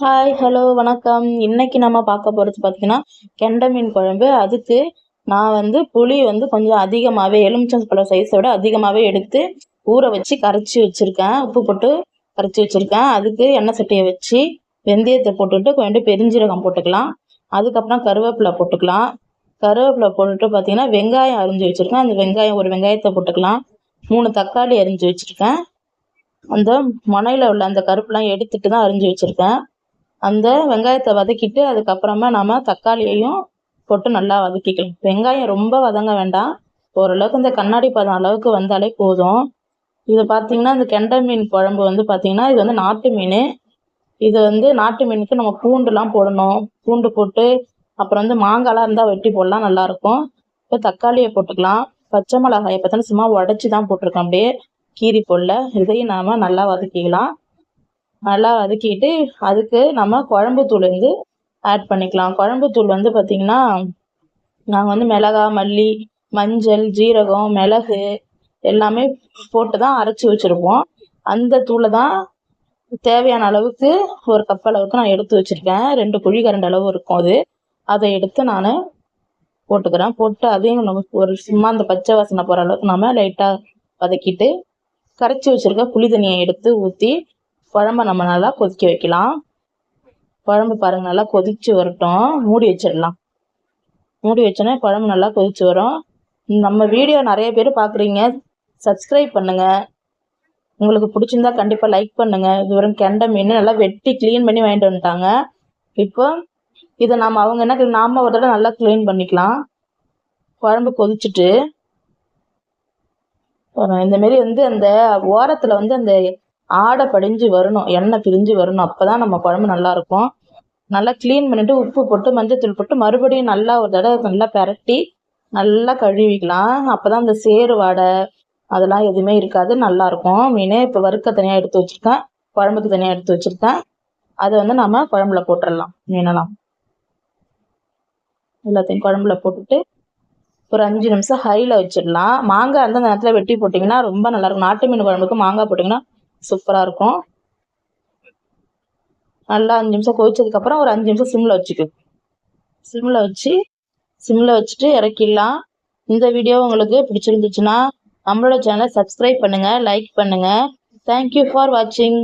Hi hello வணக்கம். இன்னைக்கு நம்ம பார்க்க போகிறது பார்த்தீங்கன்னா கெண்டை மீன் குழம்பு. அதுக்கு நான் வந்து புளி வந்து கொஞ்சம் அதிகமாகவே எலுமிச்சம் பழம் சைஸை விட அதிகமாகவே எடுத்து ஊற வச்சு கரைச்சி வச்சுருக்கேன். உப்பு போட்டு கரைச்சி வச்சுருக்கேன். அதுக்கு எண்ணெய் சட்டியை வச்சு வெந்தயத்தை போட்டுட்டு கொஞ்சம் பெருஞ்சீரகம் போட்டுக்கலாம். அதுக்கப்புறம் கருவேப்பிலை போட்டுக்கலாம். கருவேப்பிலை போட்டுட்டு பார்த்தீங்கன்னா வெங்காயம் அரிஞ்சு வச்சுருக்கேன். அந்த வெங்காயம் ஒரு வெங்காயத்தை போட்டுக்கலாம். மூணு தக்காளி அரிஞ்சு வச்சுருக்கேன். அந்த முனையில் உள்ள அந்த கருப்புலாம் எடுத்துட்டு தான் அரிஞ்சு வச்சுருக்கேன். அந்த வெங்காயத்தை வதக்கிட்டு அதுக்கப்புறமா நம்ம தக்காளியையும் போட்டு நல்லா வதக்கிக்கலாம். வெங்காயம் ரொம்ப வதங்க வேண்டாம். ஓரளவுக்கு இந்த கண்ணாடி பதம் அளவுக்கு வந்தாலே போதும். இது பார்த்திங்கன்னா இந்த கெண்டை மீன் குழம்பு வந்து பார்த்திங்கன்னா இது வந்து நாட்டு மீன். இது வந்து நாட்டு மீனுக்கு நம்ம பூண்டுலாம் போடணும். பூண்டு போட்டு அப்புறம் வந்து மாங்காலாம் இருந்தால் வெட்டி போடலாம் நல்லாயிருக்கும் இப்போ தக்காளியை போட்டுக்கலாம். பச்சை மிளகாயை பார்த்தோன்னா சும்மா உடச்சி தான் போட்டிருக்கோம் அப்படியே. கீரி போடல. இதையும் நாம் நல்லா வதக்கிக்கலாம். நல்லா வதக்கிட்டு அதுக்கு நம்ம குழம்பு தூள் வந்து ஆட் பண்ணிக்கலாம். குழம்பு தூள் வந்து பார்த்திங்கன்னா நாங்கள் வந்து மிளகா மல்லி மஞ்சள் ஜீரகம் மிளகு எல்லாமே போட்டு தான் அரைச்சி வச்சுருப்போம். அந்த தூளை தான் தேவையான அளவுக்கு ஒரு கப் அளவுக்கு நான் எடுத்து வச்சுருக்கேன். ரெண்டு குழி கரண்ட் அளவு இருக்கும் அது. அதை எடுத்து நான் போட்டுக்கிறேன். போட்டு அதையும் நமக்கு ஒரு சும்மா அந்த பச்சை வாசனை போகிற அளவுக்கு நம்ம லைட்டாக வதக்கிட்டு கரைச்சி வச்சுருக்க புளி தண்ணியை எடுத்து ஊற்றி குழம்ப நம்ம நல்லா கொதிக்க வைக்கலாம். குழம்பு பாருங்கள் நல்லா கொதித்து வரட்டும். மூடி வச்சிடலாம். மூடி வச்சோன்னே குழம்பு நல்லா கொதித்து வரும். நம்ம வீடியோ நிறைய பேர் பார்க்குறீங்க. சப்ஸ்கிரைப் பண்ணுங்கள் உங்களுக்கு பிடிச்சிருந்தா கண்டிப்பாக லைக் பண்ணுங்கள் இது வரும் கெண்டை மீன் நல்லா வெட்டி க்ளீன் பண்ணி வாங்கிட்டு வந்துட்டாங்க. இப்போ இதை நம்ம அவங்க என்ன நாம் ஒரு தடவை நல்லா க்ளீன் பண்ணிக்கலாம். குழம்பு கொதிச்சுட்டு. இந்தமாரி வந்து அந்த ஓரத்தில் வந்து அந்த ஆடை படிஞ்சு வரணும் எண்ணெய் பிரிஞ்சு வரணும். அப்போ தான் நம்ம குழம்பு நல்லாயிருக்கும் நல்லா க்ளீன் பண்ணிவிட்டு உப்பு போட்டு மஞ்சத்தூள் போட்டு மறுபடியும் நல்லா ஒரு தடவை நல்லா பெரட்டி நல்லா கழுவிக்கலாம். அப்போ தான் அந்த சேறு வாடை அதெல்லாம் எதுவுமே இருக்காது. நல்லாயிருக்கும் மீனே இப்போ வறுக்க தனியாக எடுத்து வச்சுருக்கேன். குழம்புக்கு தனியாக எடுத்து வச்சுருக்கேன். அதை வந்து நம்ம குழம்புல போட்டுடலாம் மீனெல்லாம். எல்லாத்தையும் குழம்புல போட்டுட்டு ஒரு அஞ்சு நிமிஷம் ஹையில் வச்சிடலாம். மாங்காய் அந்த நேரத்தில் வெட்டி போட்டிங்கன்னா ரொம்ப நல்லாயிருக்கும் நாட்டு மீன் குழம்புக்கு மாங்காய் போட்டிங்கன்னா சூப்பராக இருக்கும். நல்லா அஞ்சு நிமிஷம் கொதிச்சதுக்கப்புறம் ஒரு அஞ்சு நிமிஷம் சிம்மில் வச்சுக்கு. சிம்மில் வச்சு சிம்மில் வச்சுட்டு இறக்கிடலாம். இந்த வீடியோ உங்களுக்கு பிடிச்சிருந்துச்சுன்னா நம்மளோட சேனலை சப்ஸ்கிரைப் பண்ணுங்கள் லைக் பண்ணுங்கள் தேங்க்யூ ஃபார் வாட்சிங்